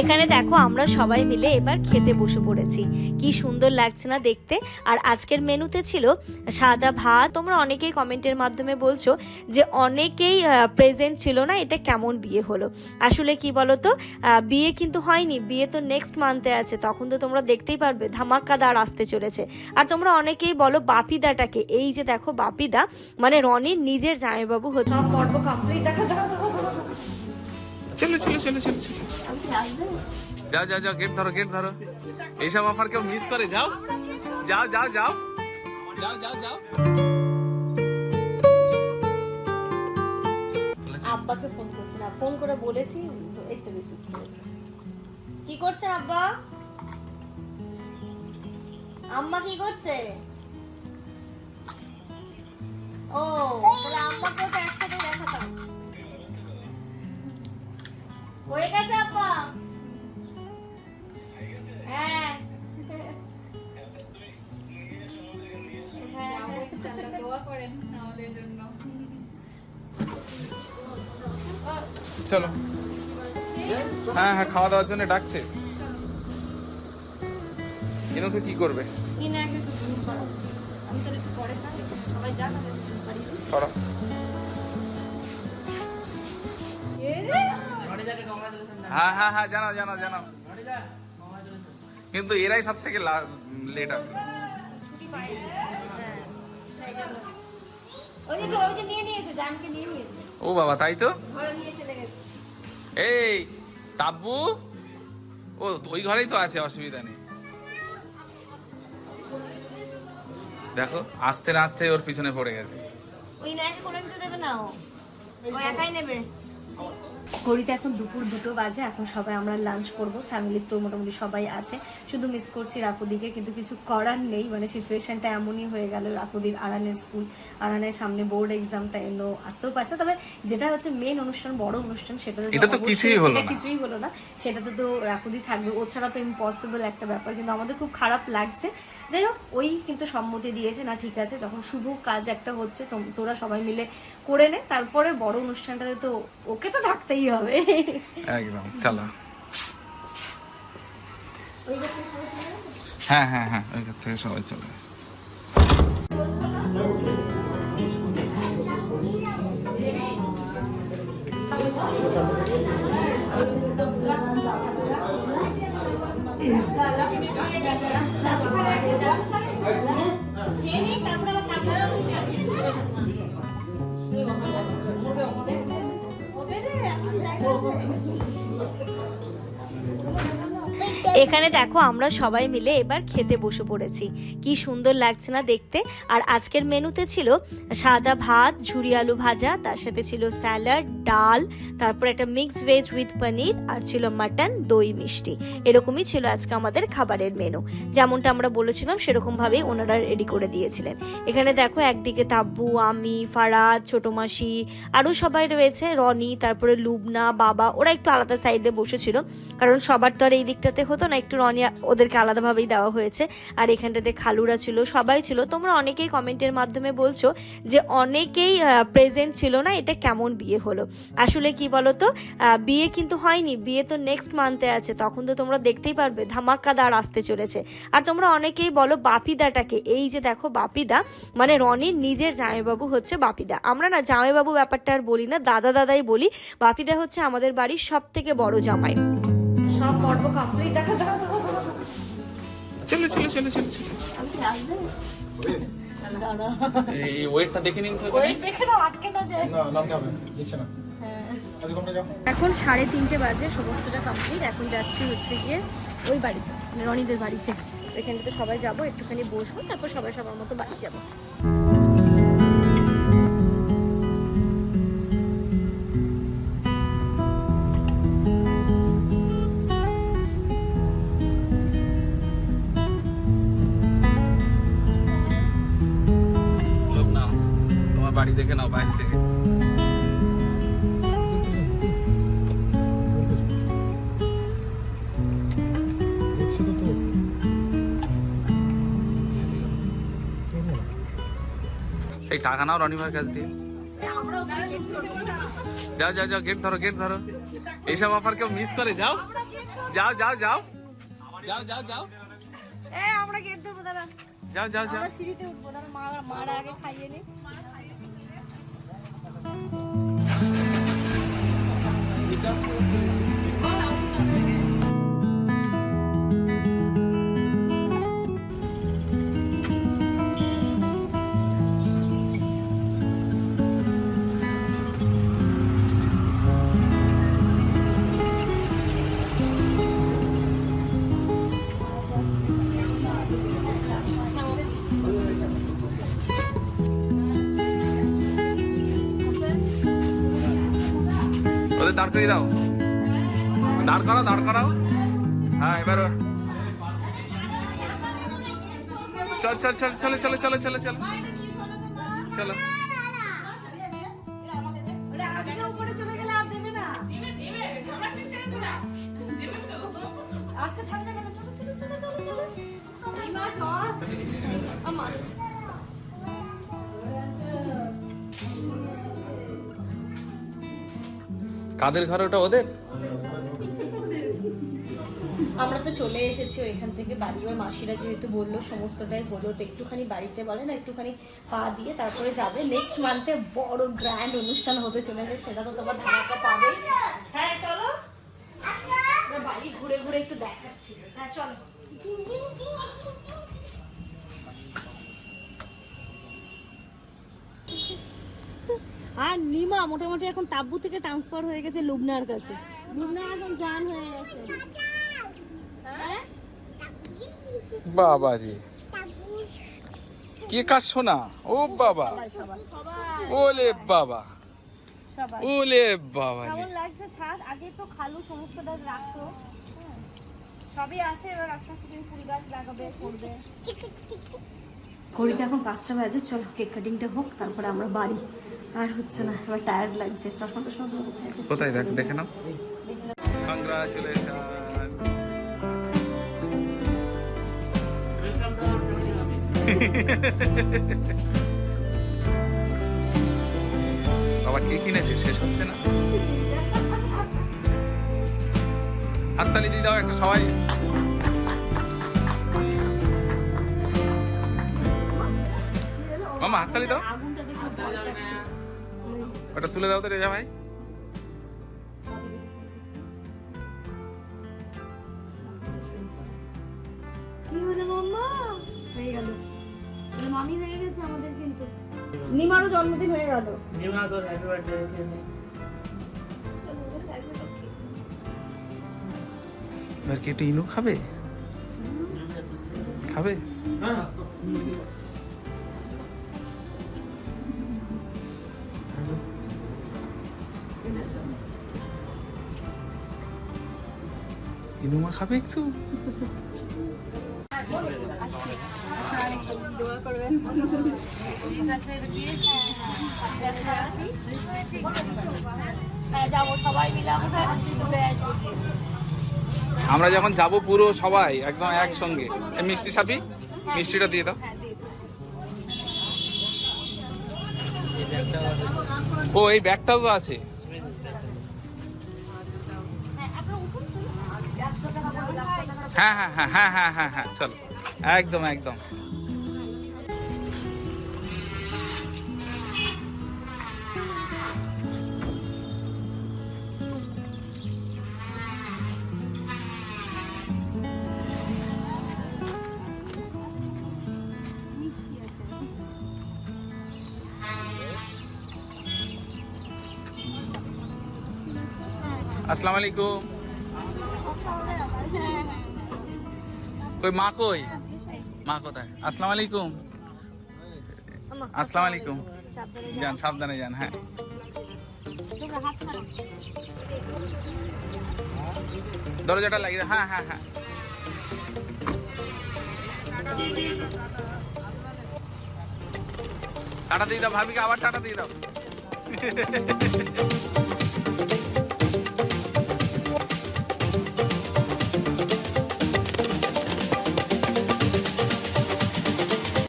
এখানে দেখো আমরা সবাই মিলে এবার খেতে বসে পড়েছি। কি সুন্দর লাগছে না দেখতে? আর আজকের মেনুতে ছিল সাদা ভাত। তোমরা অনেকেই কমেন্টের মাধ্যমে বলছো যে অনেকেই প্রেজেন্ট ছিল না, এটা কেমন বিয়ে হলো? আসলে কি বলো তো বিয়ে কিন্তু হয়নি, বিয়ে তো নেক্সট মান্থে আছে। তখন তো তোমরা দেখতেই পারবে, ধামাকাদার আসতে চলেছে। আর তোমরা অনেকেই বলো বাপিদাটাকে। এই যে দেখো বাপিদা মানে রনির নিজের জামাইবাবু সব পর্ব কমপ্লিট দেখা চলো চলো চলো চলো চলো। যাও যাও যাও গেট ধরো গেট ধরো। এইসব অফার কেউ মিস করে যাও। যাও যাও যাও। যাও যাও যাও। আব্বাকে ফোন করছে না। ফোন করে বলেছি রিসিভ করেছে কি করছে আব্বা? আম্মা কি করছে? চলো। হ্যাঁ হ্যাঁ খাওয়া দাওয়ার জন্য ডাকছে। ইনুকে কি করবে? হ্যাঁ হ্যাঁ হ্যাঁ জানাও জানাও জানাও। কিন্তু এরাই সব থেকে লেট আসে ছুটি পাই ওই যে ওই যে নিয়ে নিয়েছে জানকে নিয়ে নিয়েছে। ও বাবা তাই তো? এই তাব্বু? ও ওই ঘরেই তো আছে অসুবিধা নেই। দেখো আস্তে আস্তে ওর পিছনে পড়ে গেছে। ওই করে নিতে দেবে না ও একাই নেবে? ঘড়িতে এখন দুপুর দুটো বাজে এখন সবাই আমরা লাঞ্চ করব। ফ্যামিলির তো মোটামুটি সবাই আছে। শুধু মিস করছি রাকুদিকে কিন্তু কিছু করার নেই। মানে সিচুয়েশনটা এমনই হয়ে গেল রাকুদির আরানের স্কুল আরানের সামনে বোর্ড এক্সাম তাই জন্য আসতেও পারছে তবে যেটা হচ্ছে মেন অনুষ্ঠান বড় অনুষ্ঠান সেটা তো কিছুই হলো না। কিছুই হলো না। সেটাতে তো রাকুদি থাকবে। ও ছাড়া তো ইম্পসিবল একটা ব্যাপার। কিন্তু আমাদের খুব খারাপ লাগছে। যাই হোক ওই কিন্তু সম্মতি দিয়েছে না ঠিক আছে যখন শুভ কাজ একটা হচ্ছে তোরা সবাই মিলে করে নে। তারপরে বড় অনুষ্ঠানটাতে তো ওকে তো থাকতেই হবে একদম চলো? হ্যাঁ হ্যাঁ হ্যাঁ ওই থেকে সবাই চলে এখানে দেখো আমরা সবাই মিলে এবার খেতে বসে পড়েছি। কি সুন্দর লাগছে না দেখতে? আর আজকের মেনুতে ছিল সাদা ভাত, ঝুরি আলু ভাজা, তার সাথে ছিল স্যালাড, ডাল, তারপর একটা মিক্স ভেজ উইথ পনির আর ছিল মাটন দই মিষ্টি। এরকমই ছিল আজকে আমাদের খাবারের মেনু যেমনটা আমরা বলেছিলাম, সেরকমভাবেই ওনারা রেডি করে দিয়েছিলেন। এখানে দেখো একদিকে তাব্বু, আমি, ফারাদ, ছোট মাসি, আরও সবাই রয়েছে, রনি, তারপরে লুবনা, বাবা, ওরা একটু আলাদা সাইডে বসেছিল। কারণ সবার তো আর এই দিকটাতে হতো না একটু রনি ওদেরকে আলাদাভাবেই দেওয়া হয়েছে। আর এখানটাতে খালুরা ছিল, সবাই ছিল। তোমরা অনেকেই কমেন্টের মাধ্যমে বলছো যে অনেকেই প্রেজেন্ট ছিল না, এটা কেমন বিয়ে হলো? আসলে কি বলো তো বিয়ে কিন্তু হয়নি, বিয়ে তো নেক্সট মান্থে আছে। তখন তো তোমরা দেখতেই পারবে ধামাকাদার আসতে চলেছে। আর তোমরা অনেকেই বলো বাপিদাটাকে, এই যে দেখো বাপিদা মানে রনির নিজের জামাইবাবু হচ্ছে বাপিদা। আমরা না জামাইবাবু ব্যাপারটা আর বলি না, দাদা দাদাই বলি। বাপিদা হচ্ছে আমাদের বাড়ির সব থেকে বড় জামাই। সব পর্ব কমপ্লিট দেখা চলো চলো চলো চলো চলো। এই ওয়েটটা দেখে নিন তো দেখে না আটকে না যায়। না নামতে হবে দিচ্ছে না। আধ ঘণ্টা যাও? এখন সাড়ে তিনটে বাজে সমস্তটা কমপ্লিট এখন যাচ্ছি হচ্ছে গিয়ে ওই বাড়িতে মানে রনিদের বাড়িতে। ওইখানটাতে সবাই যাব একটুখানি বসবো তারপর সবাই সবার মতো বাড়ি যাব। বাড়ি দেখে নাও বাইরে থেকে। এই টাকা নাও রনিভার কাছ দিয়ে। যাও যাও যাও গেট ধরো গেট ধরো। এইসব অফার কেউ মিস করে যাও। যাও যাও যাও। যাও যাও যাও। আমরা গেট ধরবো দাঁড়া। যাও যাও যাও। আমরা সিঁড়িতে উঠবো দাঁড়া মা মারা আগে খাইয়ে নি। Thank you. ওদের দাঁড় করিয়ে দাও। দাঁড় করাও দাঁড় করাও। হ্যাঁ এবার চল চল চল, চলে চলে চলে চলে, চলো। চলো। কাদের ঘর ওটা ওদের? আমরা তো চলে এসেছি ওইখান থেকে বাড়ি। ওর মাসিরা যেহেতু বলল সমস্তটাই হলো তো একটুখানি বাড়িতে বলে না একটুখানি পা দিয়ে তারপরে যাবে। নেক্সট মান্থে বড় গ্র্যান্ড অনুষ্ঠান হতে চলেছে সেটা তো তোমার ধামাকা পাবে। হ্যাঁ চলো। বাড়ি ঘুরে ঘুরে একটু দেখাচ্ছি। হ্যাঁ চলো। আর নিমা মোটামুটি এখন তাব্বু থেকে ট্রান্সফার হয়ে গেছে লুবনার কাছে। লুবনা এখন জান হয়ে গেছে। হ্যাঁ? বাবা রে। কে কাজ শোনা? ও বাবা। ওলে বাবা। ওলে বাবা কেমন লাগছে? ছাদ আগে তো খালু সমস্তটা রাখতো। হ্যাঁ। সবই আছে এবার আস্তে আস্তে তুমি ফুল গাছ লাগাবে করবে। ঘড়িতে এখন পাঁচটা বাজে চলো কেক কাটিংটা হোক তারপরে আমরা বাড়ি। আর হচ্ছে না এবার টায়ার্ড লাগছে চশমা টশমা কোথায় দেখ দেখে নাও। বাবা কে কিনেছে? শেষ হচ্ছে না? হাততালি দিয়ে দাও একটা সবাই। মামা হাততালি দাও। ওটা তুলে দাও তো রেজা ভাই। কি হলো মাম্মা? হয়ে গেল। মামি হয়ে গেছে আমাদের কিন্তু। নিমারও জন্মদিন হয়ে গেল। নিমা তোর হ্যাপি বার্থডে এবার কি একটু ইনু খাবে? খাবে? ইনুমা খাবে একটু? আমরা যখন যাব পুরো সবাই একদম একসঙ্গে। মিষ্টি সাপি মিষ্টিটা দিয়ে দাও। ও, এই ব্যাগটাও তো আছে। হ্যাঁ হ্যাঁ হ্যাঁ হ্যাঁ হ্যাঁ হ্যাঁ হ্যাঁ চলো। একদম একদম। আসসালামু আলাইকুম। কই, মা কই? মা কোথায়? আসসালামু আলাইকুম আসসালামু আলাইকুম যান, সাবধানে যান হ্যাঁ। দরজাটা লাগিয়ে। হ্যাঁ হ্যাঁ হ্যাঁ। টাটা দিয়ে দাও, ভাবিকে আবার টাটা দিয়ে দাও।